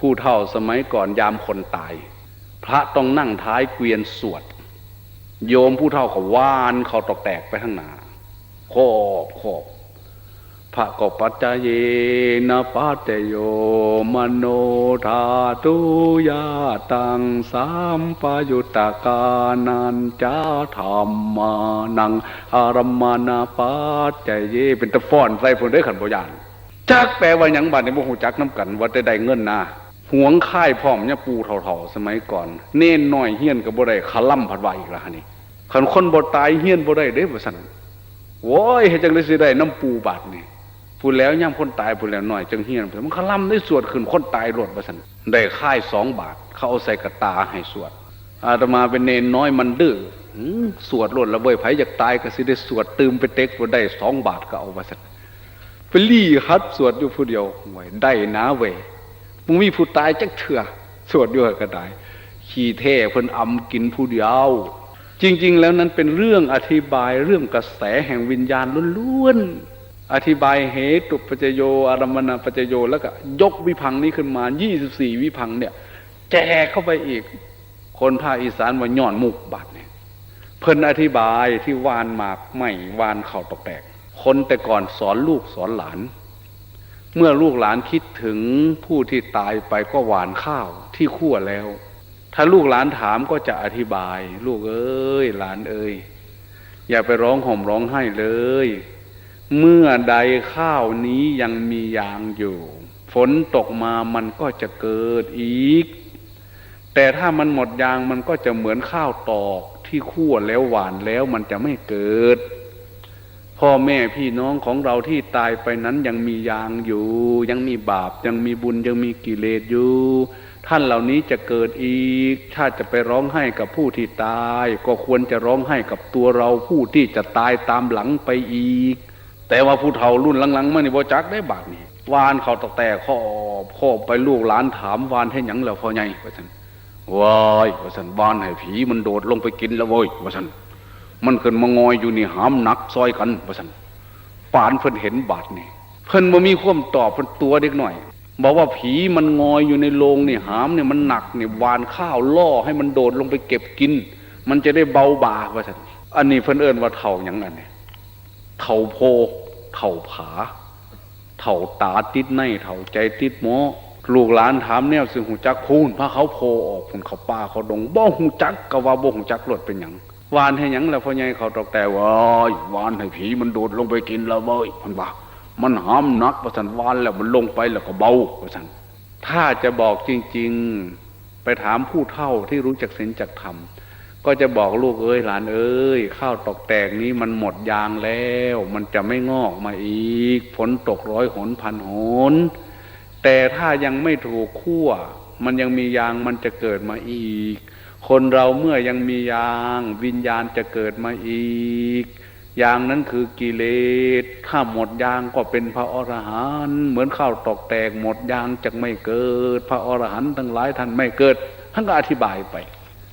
ผู้เฒ่าสมัยก่อนยามคนตาย พระต้องนั่งท้ายเกวียนสวด โยมผู้เฒ่าก็ว่านเขาตอกแตกไปข้างหน้าขอบขอบพระก็ปัจจเยนะปัจเจโยมโนธาตุยาตังสามปยุตตกานันจาธรรมานังอารมานาปัจเจเยเป็นตะฟ้อนใส่ผลได้ขันบยานจักแปลว่าหยังบาดในบ่ฮู้จักน้ำกันว่าได้ได้เงินนา หวงค่ายพร้อมเนี่ยปูเถ่าๆสมัยก่อน เน่นน้อยเฮียนก็บ่ได้คล่ำผัดว่าอีกละนี่คันคนบ่ตายเฮียนบ่ได้เด้ว่าซั่นโว้ยเฮ็ดจังได๋สิได้น้ำปูบาดนี่พูดแล้วย่ำคนตายพูดแล้วน้อยจังเฮียนมันคล่ำได้สวดขึ้นคนตายรวดว่าซั่นได้ค่ายสองบาท เขาเอาใส่กระตาให้สวด อาตมาเป็นเนนน้อยมันดื้อสวดรวดแล้วเว้ยไผอยากตายก็สิได้สวดตืมไปเต็กบ่ได้สองบาทก็เอาว่าซั่นไปลี่ฮัดสวดอยู่ผู้เดียวไว้ได้นะเว้ย มึงมีผู้ตายจักเถื่อสวดอยู่ก็ได้ขี้เท่เพิ่นอำกินผู้เดียว จริง ๆ แล้วนั้นเป็นเรื่องอธิบายเรื่องกระแสแห่งวิญญาณล้วนๆอธิบายเหตุปัจโยอารมณปัจโยแล้วก็ยกวิพังนี้ขึ้นมา 24 วิพังเนี่ยแจกเข้าไปอีก คนภาคอีสานว่าย้อนมุกบาดเนี่ยเพิ่นอธิบายที่วานหมากไม่วานเข่าตกแตก คนแต่ก่อนสอนลูกสอนหลาน เมื่อลูกหลานคิดถึงผู้ที่ตายไปก็หวานข้าวที่คั่วแล้ว ถ้าลูกหลานถามก็จะอธิบาย ลูกเอ้ยหลานเอ้ยอย่าไปร้องห่มร้องไห้เลย เมื่อใดข้าวนี้ยังมียางอยู่ ฝนตกมามันก็จะเกิดอีก แต่ถ้ามันหมดยางมันก็จะเหมือนข้าวตอกที่คั่วแล้วหวานแล้วมันจะไม่เกิด พ่อแม่พี่น้องของเราที่ตายไปนั้นยังมียางอยู่ ยังมีบาปยังมีบุญยังมีกิเลสอยู่ ท่านเหล่านี้จะเกิดอีกถ้าจะไปร้องไห้กับผู้ที่ตาย ก็ควรจะร้องไห้กับตัวเราผู้ที่จะตายตามหลังไปอีก แต่ว่าผู้เฒ่ารุ่นหลังๆมานี่บ่จักได้บาทนี่วานเขาตะแต่ข้อบข้อไปลูกหลานถามวานให้หยังแล้วพ่อใหญ่ว่าซั่นว้ายว่าซั่นวานให้ผีมันโดดลงไปกินแล้วเว้ยว่าซั่น มันขึ้นมางอยอยู่นี่หามหนักซอยกันว่าซั่นปานเพิ่นเห็นบาดนี่เพิ่นบ่มีความตอบเพิ่นตัวเด็กหน่อยบอกว่าผีมันงอยอยู่ในโรงนี่หามเนี่ยมันหนักเนี่ยวานข้าวล่อให้มันโดดลงไปเก็บกิน มันจะได้เบาบาว่าซั่นอันนี้เพิ่นเอิ้นว่าเท่าหยังอันเนี้เท่าโพเท่าผาเท่าตาติดในเท่าใจติดหมอลูกหลานถามแนวซึ่งหูจักพูนพาเขาโพออกพุ่นเขาป่าเขาดงบ่หูจักก็ว่าบ่หูจักรถเป็นหยัง วานให้หยังแล้วพ่อใหญ่เขาตอกแต่ว่าโอ้ยวานให้ผีมันโดดลงไปกินแล้วเว้ยมันว่ามันหามนักประสันวานแล้วมันลงไปแล้วก็เบาประสันถ้าจะบอกจริง ๆ ไปถามผู้เฒ่าที่รู้จักศีลจักธรรมก็จะบอกลูกเอ้ยหลานเอ้ยข้าวตอกแตกนี้มันหมดยางแล้ว มันจะไม่งอกมาอีกฝนตกร้อยหนพันหน แต่ถ้ายังไม่ถูกคั่ว มันยังมียางมันจะเกิดมาอีก คนเราเมื่อยังมียาง วิญญาณจะเกิดมาอีก ยางนั้นคือกิเลสถ้าหมดยางก็เป็นพระอรหันต์เหมือนข้าวตอกแตกหมดยางจะไม่เกิด พระอรหันต์ทั้งหลายท่านไม่เกิดท่านก็อธิบายไป